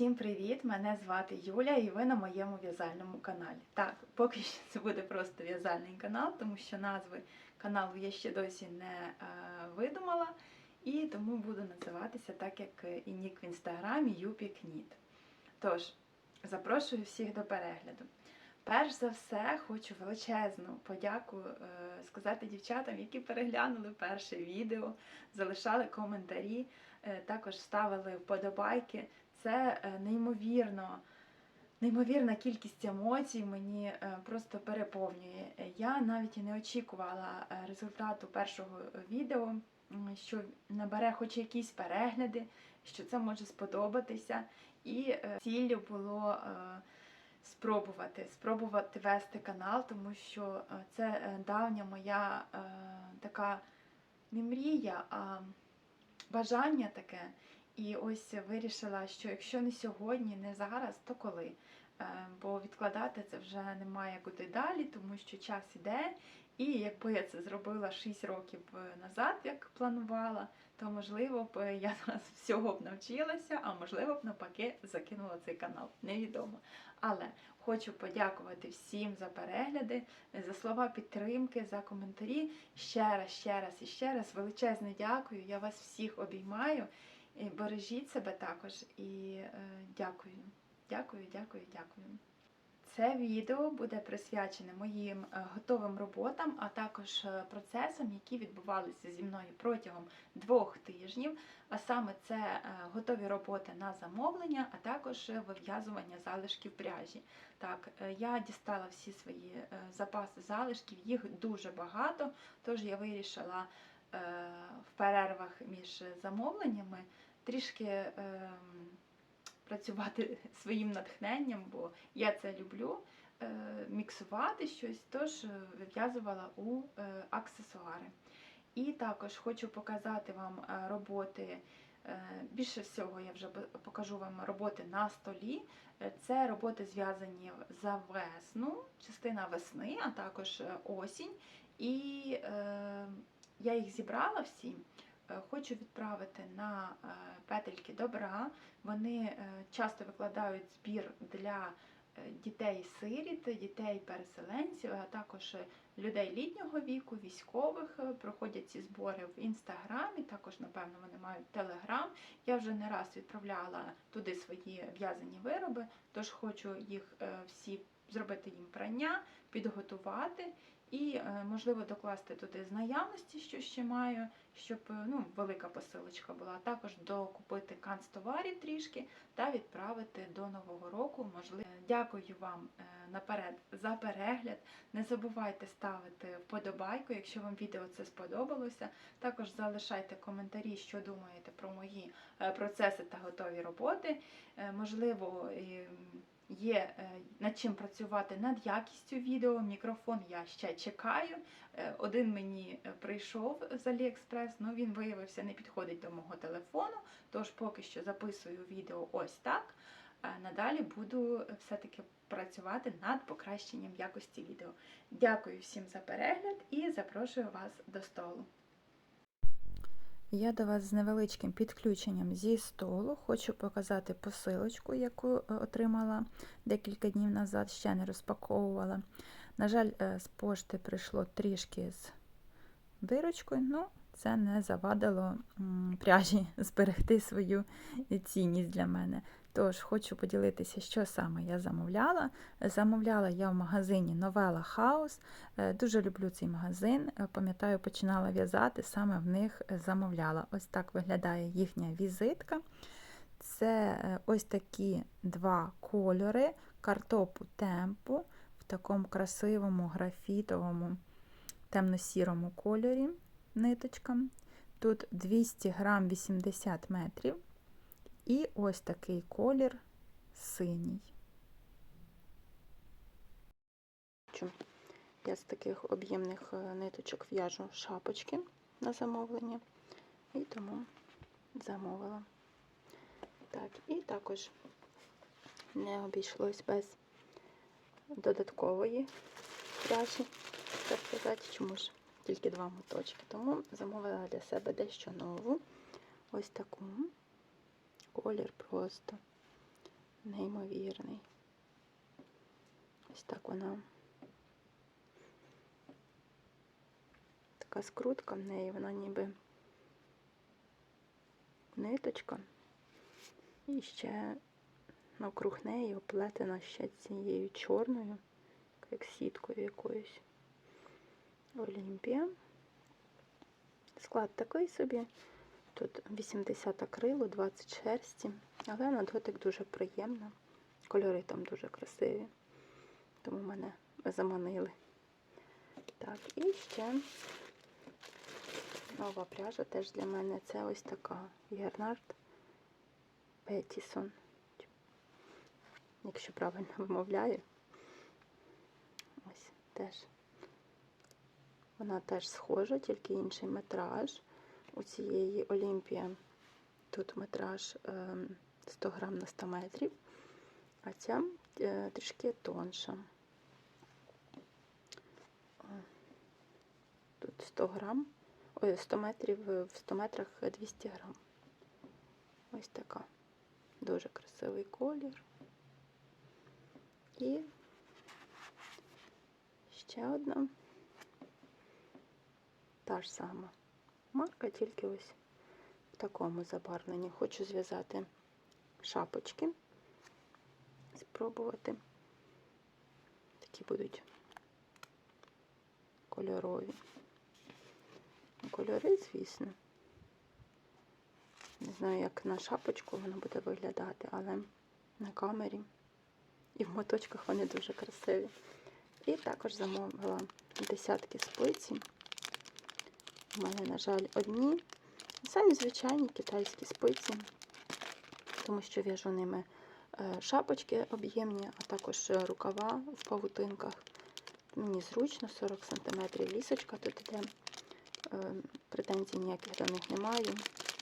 Всім привіт! Мене звати Юля і ви на моєму в'язальному каналі. Так, поки що це буде просто в'язальний канал, тому що назви каналу я ще досі не е, видумала, і тому буду називатися так, як і нік в інстаграмі Юпікніт. Тож, запрошую всіх до перегляду. Перш за все, хочу величезну подяку е, сказати дівчатам, які переглянули перше відео, залишали коментарі, е, також ставили вподобайки. Це е, неймовірно, неймовірна кількість емоцій мені е, просто переповнює. Я навіть і не очікувала е, результату першого відео, що набере хоч якісь перегляди, що це може сподобатися. І ціллю було спробувати, спробувати вести канал, тому що це давня моя така не мрія, а бажання таке. І ось вирішила, що якщо не сьогодні, не зараз, то коли. Е, Бо відкладати це вже немає куди далі, тому що час іде. І якби я це зробила 6 років е, назад, як планувала, то можливо б я зараз всього б навчилася, а можливо б навпаки закинула цей канал. Невідомо. Але хочу подякувати всім за перегляди, за слова підтримки, за коментарі. Ще раз, ще раз і ще раз величезне дякую. Я вас всіх обіймаю. І Бережіть себе також і е, дякую. Дякую, дякую, дякую. Це відео буде присвячене моїм е, готовим роботам, а також е, процесам, які відбувалися зі мною протягом двох тижнів. А саме це е, готові роботи на замовлення, а також вив'язування залишків пряжі. Так, я дістала всі свої запаси залишків, їх дуже багато, тож я вирішила в перервах між замовленнями трішки ем, працювати своїм натхненням, бо я це люблю. е, Міксувати щось, тож е, вив'язувала у е, аксесуари. І також хочу показати вам е, роботи. е, Більше всього я вже покажу вам роботи на столі. Е, Це роботи зв'язані за весну, частина весни, а також е, осінь. І е, я їх зібрала всі. Е, Хочу відправити на е, петельки добра. Вони е, часто викладають збір для дітей-сиріт, дітей-переселенців, а також людей літнього віку, військових. Проходять ці збори в інстаграмі, також, напевно, вони мають телеграм. Я вже не раз відправляла туди свої в'язані вироби, тож хочу їх всі зробити їм прання, підготувати і, е, можливо, докласти туди з що ще маю, щоб е, ну, велика посилочка була. Також докупити канцтоварів трішки та відправити до Нового року. Можливо, Е, дякую вам наперед за перегляд. Не забувайте ставити вподобайку, якщо вам відео це сподобалося. Також залишайте коментарі, що думаєте про мої процеси та готові роботи. Можливо, є е, над чим працювати над якістю відео. Мікрофон я ще чекаю. Е, Один мені е, прийшов з Aliexpress, але він виявився не підходить до мого телефону, тож поки що записую відео ось так. Надалі буду все-таки працювати над покращенням якості відео. Дякую всім за перегляд і запрошую вас до столу. Я до вас з невеличким підключенням зі столу. Хочу показати посилочку, яку е, отримала декілька днів назад, ще не розпаковувала. На жаль, е, з пошти прийшло трішки з дирочкою, ну це не завадило пряжі зберегти свою цінність для мене. Тож хочу поділитися, що саме я замовляла. Замовляла я в магазині Novella House. Е, Дуже люблю цей магазин. Е, Пам'ятаю, починала в'язати, саме в них е, замовляла. Ось так виглядає їхня візитка. Це ось такі два кольори картопу темпу в такому красивому графітовому темно-сірому кольорі ниточка. Тут 200 грам 80 метрів. І ось такий колір синій. Я з таких об'ємних е, ниточок в'яжу шапочки на замовлення. І тому замовила. Так, і також не обійшлось без додаткової пряжі, так сказати, чому ж тільки два моточки. Тому замовила для себе дещо нову. Ось таку. Колір просто неймовірний. Ось так вона. Така скрутка в неї, вона ніби ниточка. І ще навкруг неї оплетена ще цією чорною, як сіткою якоюсь. Олімпія. Склад такий собі. Тут 80 акрилу, 20 шерсті, але на дотик дуже приємно. Кольори там дуже красиві, тому мене заманили. Так, і ще нова пряжа теж для мене. Це ось така Гернард Петтісон. Якщо правильно вимовляю. Ось теж. Вона теж схожа, тільки інший метраж. У цієї Олімпія тут метраж 100 грам на 100 метрів, а ця е, трішки тонша. Тут 100 грам, ой, 100 метрів, в 100 метрах 200 грам. Ось така. Дуже красивий колір. І ще одна. Та ж сама марка, тільки ось в такому забарвленні. Хочу зв'язати шапочки, спробувати. Такі будуть кольорові. Кольори, звісно. Не знаю, як на шапочку воно буде виглядати, але на камері і в моточках вони дуже красиві. І також замовила десятки спиці. У мене, на жаль, одні. Самі звичайні китайські спиці, тому що в'яжу ними е, шапочки об'ємні, а також рукава в павутинках. Мені зручно, 40 см лісочка тут іде. Е, Претензій ніяких до них немає.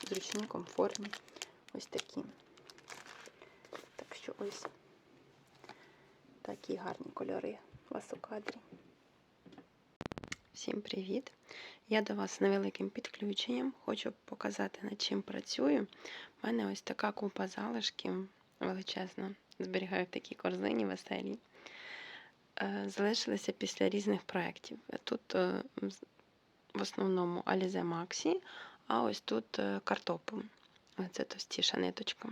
Зручні, комфортні. Ось такі. Так що ось такі гарні кольори у вас у кадрі. Всім привіт! Я до вас з невеликим підключенням. Хочу показати, над чим працюю. У мене ось така купа залишків величезна. Зберігаю в такій корзині веселій. Е, Залишилися після різних проєктів. Тут е, в основному Alize Maxi, а ось тут е, картопу. Це товстіша ниточка.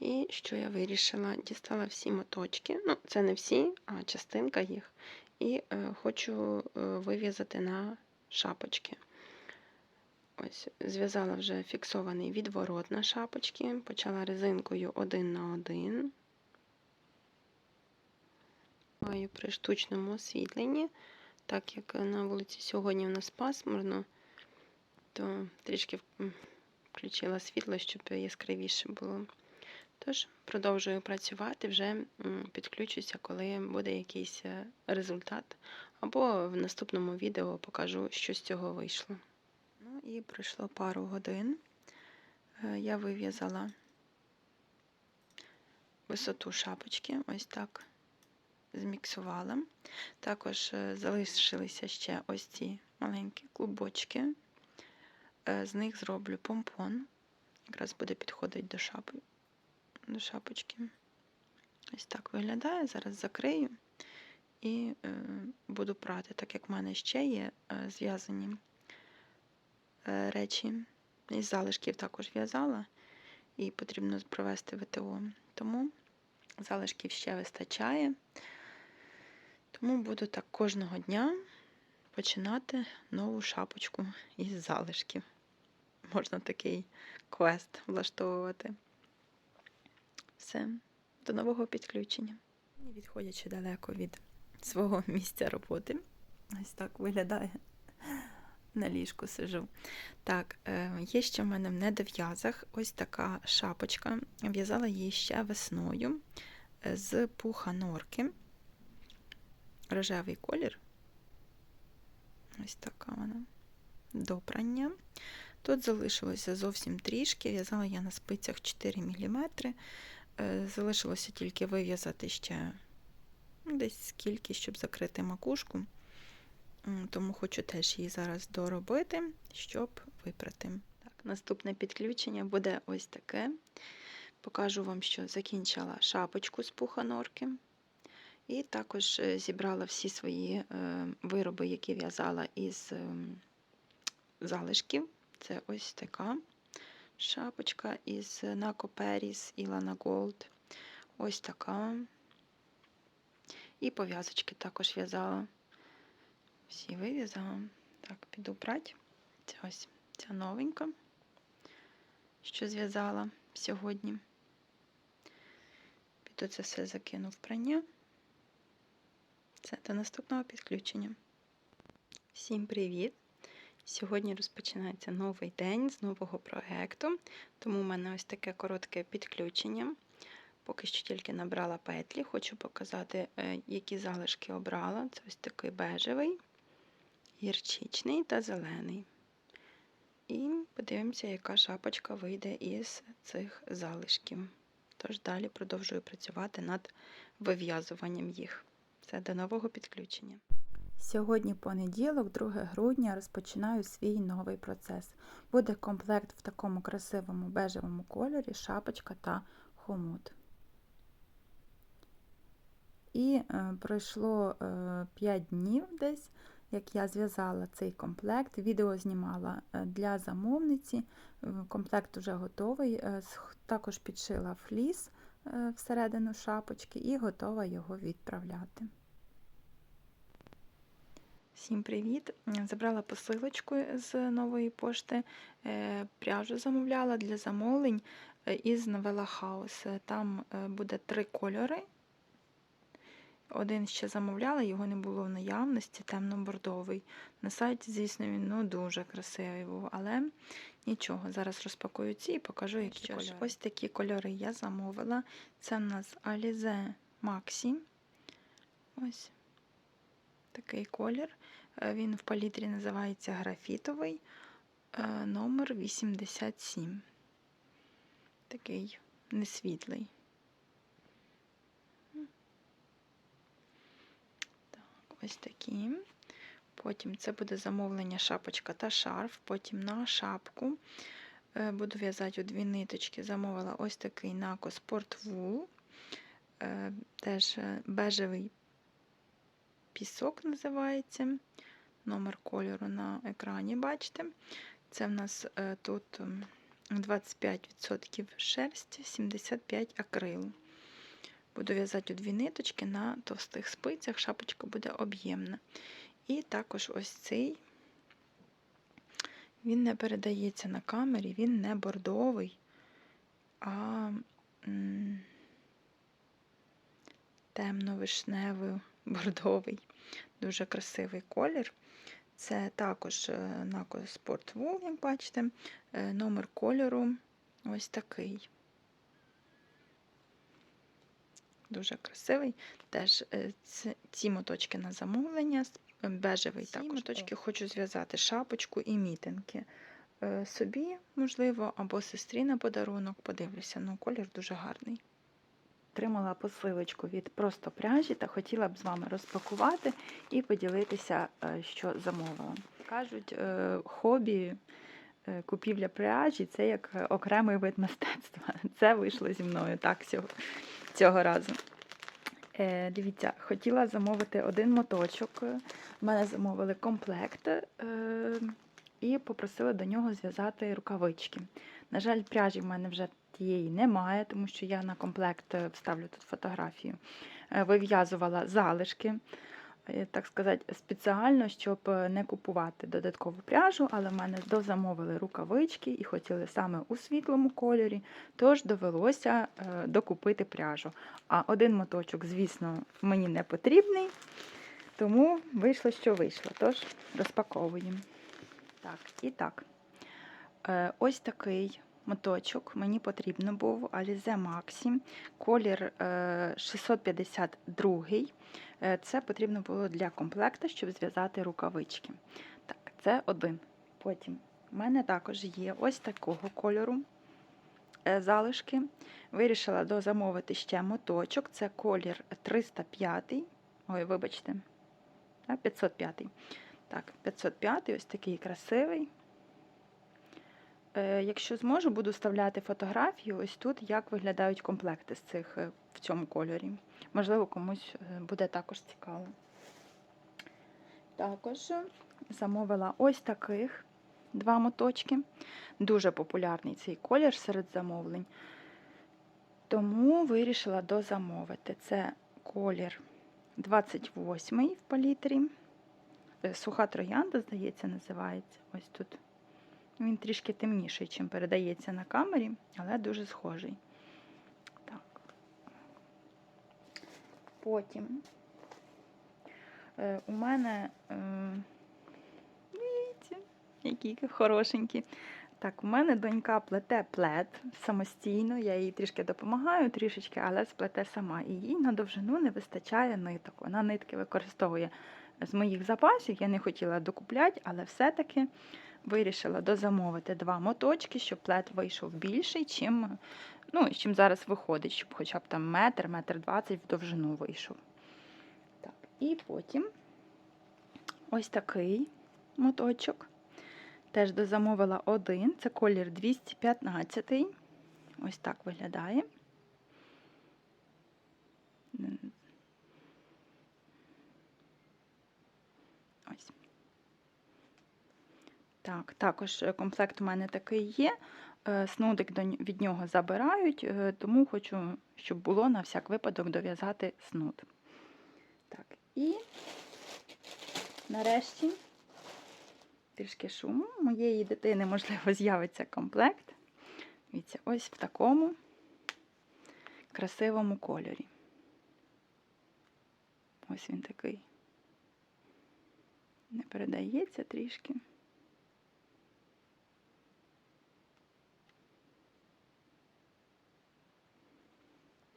І що я вирішила? Дістала всі моточки. Ну, це не всі, а частинка їх. І хочу вив'язати на шапочки. Ось, Зв'язала вже фіксований відворот на шапочки, почала резинкою один на один. Маю при штучному освітленні, так як на вулиці сьогодні в нас пасмурно, то трішки включила світло, щоб яскравіше було. Тож, продовжую працювати, вже підключуся, коли буде якийсь е, результат. Або в наступному відео покажу, що з цього вийшло. Ну і пройшло пару годин. Е, я вив'язала висоту шапочки, ось так зміксувала. Також е, залишилися ще ось ці маленькі клубочки. З них зроблю помпон. Якраз буде підходити до шапи до шапочки. Ось так виглядає. Зараз закрию і е, буду прати, так як в мене ще є е, зв'язані е, речі. Із залишків також в'язала, і потрібно провести ВТО. Тому залишків ще вистачає. Тому буду так кожного дня починати нову шапочку із залишків. Можна такий квест влаштовувати. Все, до нового підключення. Не відходячи далеко від свого місця роботи. Ось так виглядає. На ліжку сижу. Так, е, є ще в мене в недов'язах ось така шапочка. В'язала її ще весною е, з пуха норки. Рожевий колір. Ось така вона. До прання. Тут залишилося зовсім трішки. В'язала я на спицях 4 мм. Е, залишилося тільки вив'язати ще десь скільки, щоб закрити макушку. Тому хочу теж її зараз доробити, щоб випрати. Так, Наступне підключення буде ось таке. Покажу вам, що закінчила шапочку з пуха норки. І також е, зібрала всі свої е, вироби, які в'язала із ем, залишків. Це ось така шапочка із Naco Paris і Lana Gold. Ось така. І пов'язочки також в'язала. Всі вив'язала. Так, піду прать. Це ось ця новенька, що зв'язала сьогодні. Піду це все закину в прання. Це до наступного підключення. Всім привіт! Сьогодні розпочинається новий день з нового проєкту, тому в мене ось таке коротке підключення. Поки що тільки набрала петлі, хочу показати, е, які залишки обрала. Це ось такий бежевий, гірчичний та зелений. І подивимося, яка шапочка вийде із цих залишків. Тож далі продовжую працювати над вив'язуванням їх. Це до нового підключення. Сьогодні понеділок, 2 грудня, розпочинаю свій новий процес. Буде комплект в такому красивому бежевому кольорі, шапочка та хомут. І е, пройшло е, 5 днів десь, як я зв'язала цей комплект. Відео знімала е, для замовниці. Комплект вже готовий. Е, також підшила фліс е, всередину шапочки і готова його відправляти. Всім привіт! Забрала посилочку з нової пошти. Е, Пряжу замовляла для замовлень е, із Novella House. Там е, буде три кольори. Один ще замовляла, його не було в наявності, темно-бордовий. На сайті, звісно, він ну, дуже красивий був, але нічого. Зараз розпакую ці і покажу, які що кольори. Ось такі кольори я замовила. Це в нас Alize Maxi. Ось такий колір. Він в палітрі називається графітовий, номер 87. Такий несвітлий. Ось такі. Потім це буде замовлення шапочка та шарф. Потім на шапку е, буду в'язати у дві ниточки. Замовила ось такий Нако Sport Wool. Е, теж е, бежевий пісок називається. Номер кольору на екрані, бачите. Це в нас тут 25% шерсті, 75 акрилу. Буду в'язати у дві ниточки на товстих спицях, шапочка буде об'ємна. І також ось цей, він не передається на камері, він не бордовий, а темно-вишневий бордовий, дуже красивий колір. Це також Нако Sport Wool, як бачите, е, номер кольору ось такий. Дуже красивий. Теж е, ці моточки на замовлення, е, бежевий ці також. моточки хочу зв'язати шапочку і мітинки. Е, собі, можливо, або сестрі на подарунок, подивлюся, ну колір дуже гарний. Отримала посилочку від просто пряжі та хотіла б з вами розпакувати і поділитися, що замовила. Кажуть, хобі, купівля пряжі це як окремий вид мистецтва. Це вийшло зі мною так сьогодні цього разу. Е, Дивіться, хотіла замовити один моточок. У мене замовили комплект е, і попросили до нього зв'язати рукавички. На жаль, пряжі в мене вже тієї немає, тому що я на комплект вставлю тут фотографію. Е, вив'язувала залишки. Е, так сказати, спеціально, щоб е, не купувати додаткову пряжу, але в мене дозамовили рукавички і хотіли саме у світлому кольорі, тож довелося е, докупити пряжу. А один моточок, звісно, мені не потрібний, тому вийшло, що вийшло. Тож розпаковуємо. Так, і так, ось такий моточок мені потрібно був Alize Maxi, колір 652 Е, це потрібно було для комплекту, щоб зв'язати рукавички. Так, це один. Потім в мене також є ось такого кольору е, залишки. Вирішила дозамовити ще моточок. Це колір 305. Ой, вибачте, 505. Так, 505 ось такий красивий. Е, Якщо зможу, буду вставляти фотографію ось тут, як виглядають комплекти з цих е, в цьому кольорі. Можливо, комусь е, буде також цікаво. Також замовила ось таких два моточки. Дуже популярний цей колір серед замовлень. Тому вирішила дозамовити. Це колір 28 в палітрі. Суха троянда, здається, називається. Ось тут. Він трішки темніший, чим передається на камері, але дуже схожий. Так. Потім е, у мене е, дивіться, які. Так, у мене донька плете плед самостійно, я їй трішки допомагаю, трішечки, але сплете сама. І їй на довжину не вистачає ниток. Вона нитки використовує з моїх запасів. Я не хотіла докупляти, але все-таки вирішила дозамовити два моточки, щоб плед вийшов більший, чим, ну, чим зараз виходить, щоб хоча б там метр, метр двадцять в довжину вийшов. Так, І потім ось такий моточок. Теж дозамовила один, це колір 215. Ось так виглядає. Ось. Так, також комплект у мене такий є. Е, Снудик від нього забирають, е, тому хочу, щоб було на всяк випадок дов'язати снуд. Так, і нарешті трішки шуму. Моєї дитини, можливо, з'явиться комплект. Дивіться, ось в такому красивому кольорі. Ось він такий. Не передається трішки.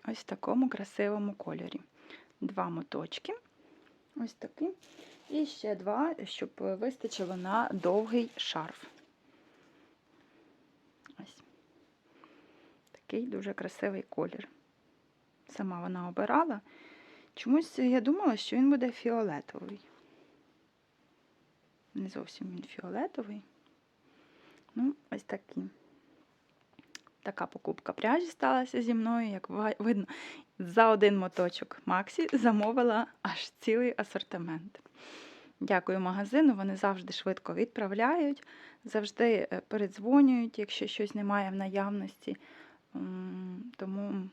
Ось в такому красивому кольорі. Два моточки. Ось такий. І ще два, щоб вистачило на довгий шарф. Ось. Такий дуже красивий колір. Сама вона обирала. Чомусь я думала, що він буде фіолетовий. Не зовсім він фіолетовий. Ну, ось такий. Така покупка пряжі сталася зі мною, як видно, за один моточок Максі замовила аж цілий асортимент. Дякую магазину, вони завжди швидко відправляють, завжди е, передзвонюють, якщо щось немає в наявності. Тому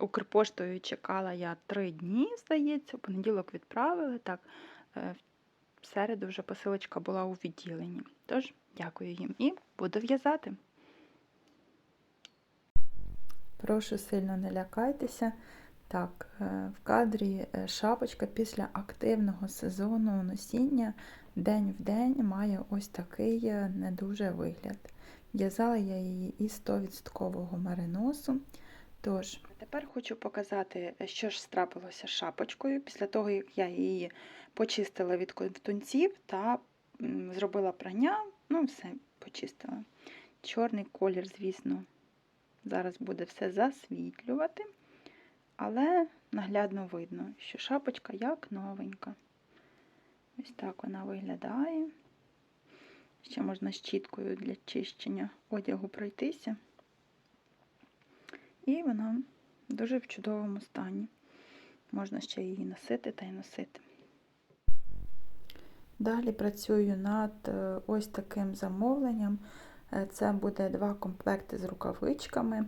Укрпоштою чекала я три дні, здається, у понеділок відправили. Так, е, в середу вже посилочка була у відділенні. Тож, дякую їм і буду в'язати. Прошу сильно не лякайтеся. Так, е, в кадрі е, шапочка після активного сезону носіння день в день має ось такий е, не дуже вигляд. В'язала я її із 100% мериносу. Тож, тепер хочу показати, що ж страпилося з шапочкою після того, як я її почистила від ковтунців та зробила прання, ну, все, почистила. Чорний колір, звісно, зараз буде все засвітлювати. Але наглядно видно, що шапочка як новенька. Ось так вона виглядає. Ще можна щіткою для чищення одягу пройтися. І вона дуже в чудовому стані. Можна ще її носити та й носити. Далі працюю над е, ось таким замовленням. Е, це буде два комплекти з рукавичками.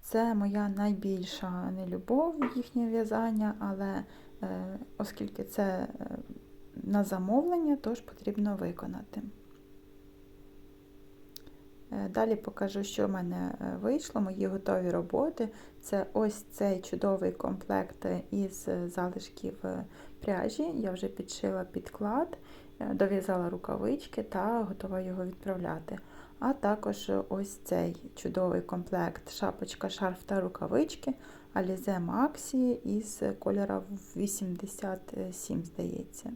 Це моя найбільша нелюбов їхнє в'язання, але е, оскільки це е, на замовлення, тож потрібно виконати. Далі покажу, що в мене вийшло, мої готові роботи. Це ось цей чудовий комплект із залишків пряжі. Я вже підшила підклад, дов'язала рукавички та готова його відправляти. А також ось цей чудовий комплект шапочка, шарф та рукавички Alize Maxi із кольора 87, здається.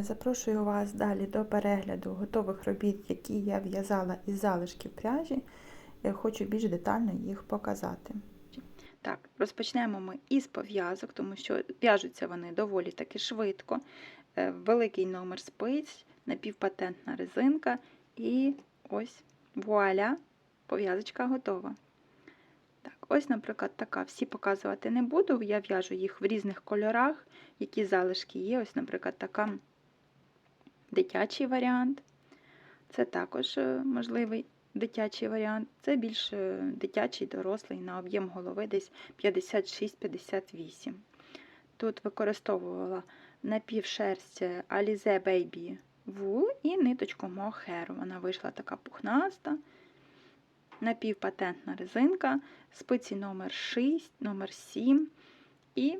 Запрошую вас далі до перегляду готових робіт, які я в'язала із залишків пряжі. Я хочу більш детально їх показати. Так, розпочнемо ми із пов'язок, тому що в'яжуться вони доволі таки швидко. Е, Великий номер спиць, напівпатентна резинка і ось вуаля, пов'язочка готова. Так, Ось, наприклад, така. Всі показувати не буду. Я в'яжу їх в різних кольорах, які залишки є. Ось, наприклад, така дитячий варіант. Це також е, можливий дитячий варіант. Це більш е, дитячий, дорослий на об'єм голови десь 56-58. Тут використовувала напівшерсть Alize Baby Wool і ниточку Mohair. Вона вийшла така пухнаста, напівпатентна резинка, спиці номер 6, номер 7 і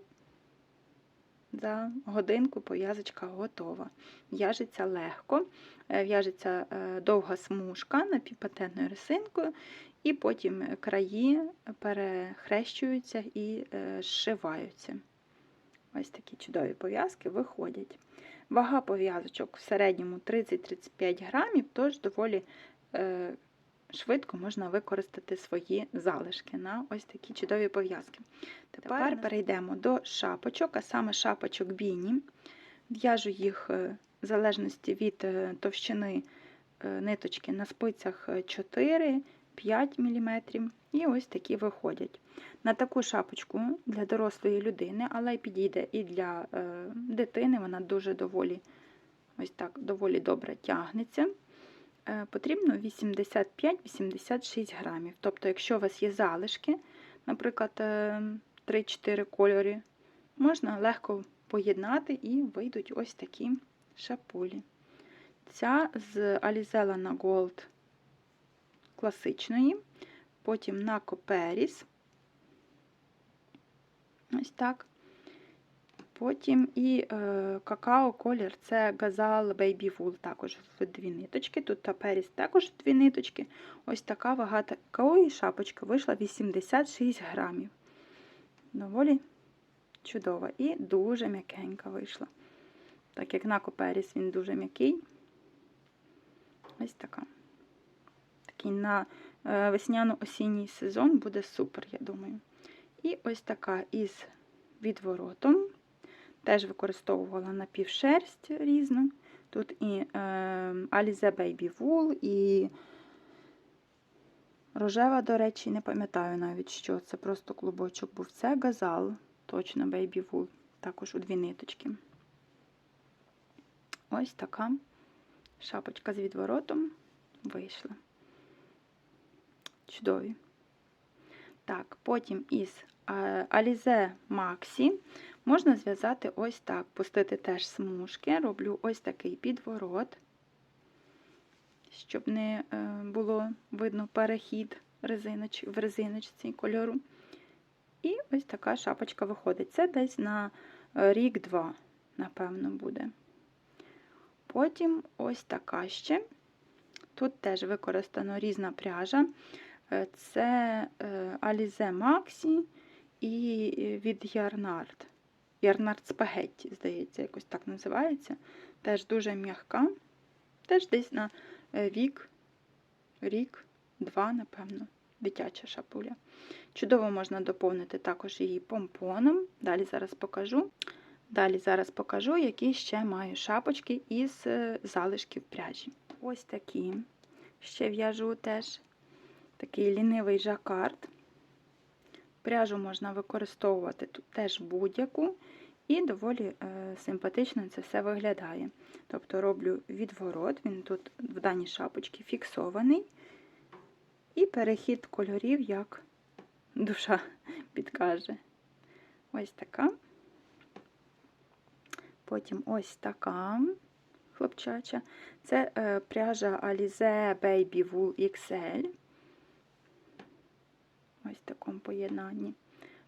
за годинку пов'язочка готова. В'яжеться легко, е, в'яжеться е, довга смужка напівпатентною резинкою, і потім краї перехрещуються і е, зшиваються. Ось такі чудові пов'язки виходять. Вага пов'язочок в середньому 30-35 грамів, тож доволі швидко можна використати свої залишки на ось такі чудові пов'язки. Тепер, Тепер перейдемо до шапочок, а саме шапочок біні. В'яжу їх е, в залежності від е, товщини е, ниточки на спицях 4-5 мм. І ось такі виходять. На таку шапочку для дорослої людини, але підійде і для дитини, вона дуже доволі ось так доволі добре тягнеться. Е, потрібно 85-86 грамів. Тобто, якщо у вас є залишки, наприклад, 3-4 е, кольори, можна легко поєднати і вийдуть ось такі шапулі. Ця з Alizella на Gold класичної, потім на Коперіс. Ось так. Потім і е, какао колір це газал Baby Wool, також в дві ниточки. Тут таперіс також дві ниточки. Ось така вага такої шапочки вийшла 86 грамів. Доволі чудова і дуже м'якенька вийшла. Так як на коперіс він дуже м'який. Ось така. Такий на е, весняно-осінній сезон буде супер, я думаю. І ось така із відворотом. Теж використовувала напівшерсть різну. Тут і е, Alize Baby Wool, і рожева, до речі, не пам'ятаю навіть, що це просто клубочок був. Це газал, точно Baby Wool, також у дві ниточки. Ось така шапочка з відворотом вийшла. Чудові. Так, потім із е, Alize Maxi Можна зв'язати ось так, пустити теж смужки, роблю ось такий підворот, щоб не е, було видно перехід в резиночці кольору. І ось така шапочка виходить. Це десь на е, рік-два, напевно, буде. Потім ось така ще. Тут теж використано різна пряжа. Е, це Alize Maxi і від Yarnard. Ярнард спагетті, здається, якось так називається. Теж дуже м'яка. Теж десь на е, вік, рік, два, напевно, дитяча шапуля. Чудово можна доповнити також її помпоном. Далі зараз покажу. Далі зараз покажу, які ще маю шапочки із е, залишків пряжі. Ось такі. Ще в'яжу теж такий лінивий жакард. Пряжу можна використовувати тут теж будь-яку, і доволі е, симпатично це все виглядає. Тобто роблю відворот, він тут в даній шапочці фіксований, і перехід кольорів, як душа підкаже. Ось така. Потім ось така хлопчача. Це е, пряжа Alize Baby Wool XL ось в такому поєднанні.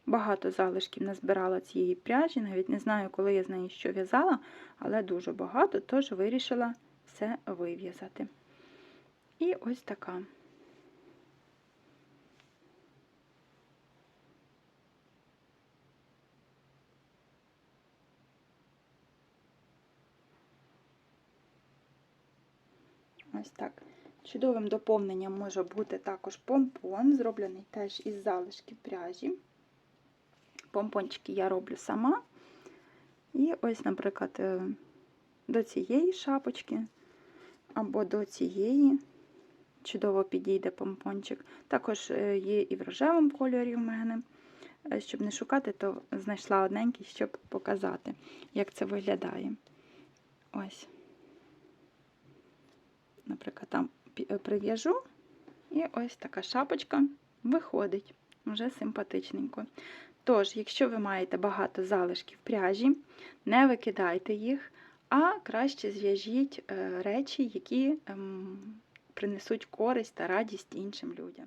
Багато залишків назбирала цієї пряжі, навіть не знаю, коли я з неї що в'язала, але дуже багато, тож вирішила все вив'язати. І ось така. Ось так. Чудовим доповненням може бути також помпон, зроблений теж із залишків пряжі. Помпончики я роблю сама. І ось, наприклад, е, до цієї шапочки або до цієї чудово підійде помпончик. Також е, є і в рожевому кольорі в мене. Е, Щоб не шукати, то знайшла одненький, щоб показати, як це виглядає. Ось. Наприклад, там прив'яжу, і ось така шапочка виходить. Вже симпатичненько. Тож, якщо ви маєте багато залишків пряжі, не викидайте їх, а краще зв'яжіть е, речі, які ем, принесуть користь та радість іншим людям.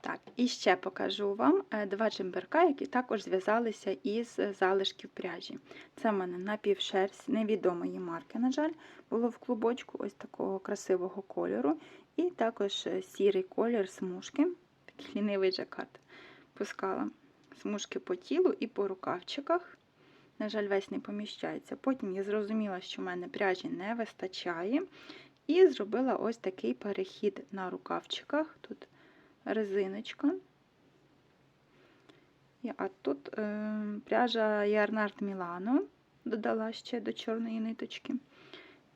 Так, і ще покажу вам е, два джемберка, які також зв'язалися із залишків пряжі. Це в мене напівшерсть невідомої марки, на жаль, було в клубочку ось такого красивого кольору. І також е, сірий колір смужки, такий лінивий жакард. Пускала смужки по тілу і по рукавчиках. На жаль, весь не поміщається. Потім я зрозуміла, що в мене пряжі не вистачає. І зробила ось такий перехід на рукавчиках. Тут резиночка. А тут е, пряжа Ярнард Мілано додала ще до чорної ниточки.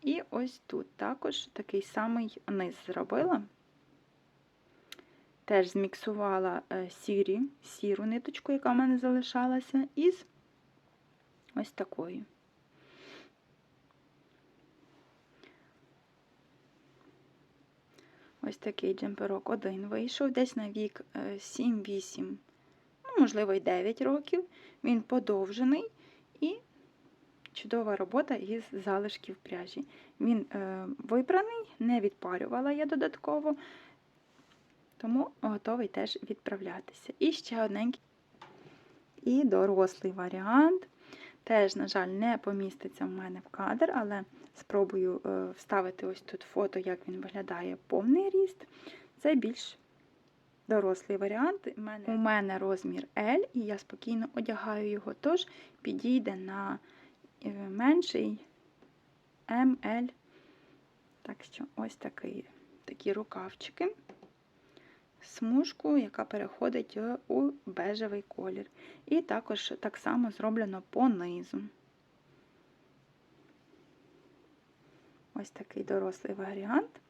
І ось тут також такий самий низ зробила. Теж зміксувала е, сірі, сіру ниточку, яка в мене залишалася, із ось такою. Ось такий джемперок один вийшов, десь на вік е, 7-8, ну, можливо, й 9 років. Він подовжений і чудова робота із залишків пряжі. Він е, випраний, не відпарювала я додатково, тому готовий теж відправлятися. І ще одненький і дорослий варіант. Теж, на жаль, не поміститься в мене в кадр, але спробую е, вставити ось тут фото, як він виглядає повний ріст. Це більш дорослий варіант. У мене, у мене розмір L, і я спокійно одягаю його, тож підійде на менший ML. Так що ось такий, такі рукавчики. Смужку, яка переходить е, у бежевий колір. І також так само зроблено по низу. Ось такий дорослий варіант.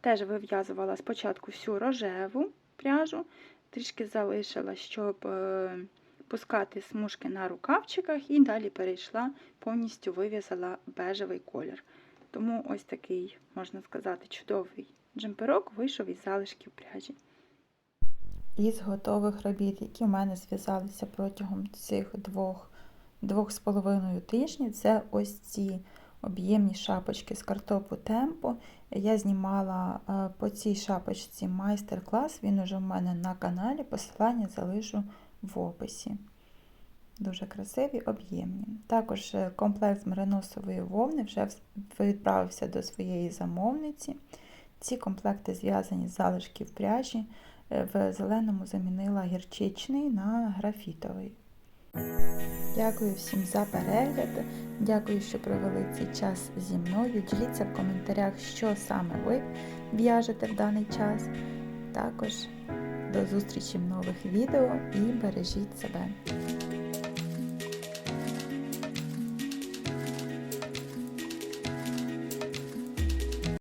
Теж вив'язувала спочатку всю рожеву пряжу, трішки залишила, щоб е, пускати смужки на рукавчиках, і далі перейшла, повністю вив'язала бежевий колір. Тому ось такий, можна сказати, чудовий джемперок вийшов із залишків пряжі. Із готових робіт, які в мене зв'язалися протягом цих двох, двох з половиною тижнів, це ось ці об'ємні шапочки з картопу Темпо. Я знімала е, по цій шапочці майстер-клас, він уже в мене на каналі, посилання залишу в описі. Дуже красиві, об'ємні. Також е, комплект з мериносової вовни вже відправився до своєї замовниці. Ці комплекти зв'язані з залишків пряжі. Е, В зеленому замінила гірчичний на графітовий. Дякую всім за перегляд. Дякую, що провели цей час зі мною. Діліться в коментарях, що саме ви в'яжете в даний час. Також до зустрічі в нових відео і бережіть себе.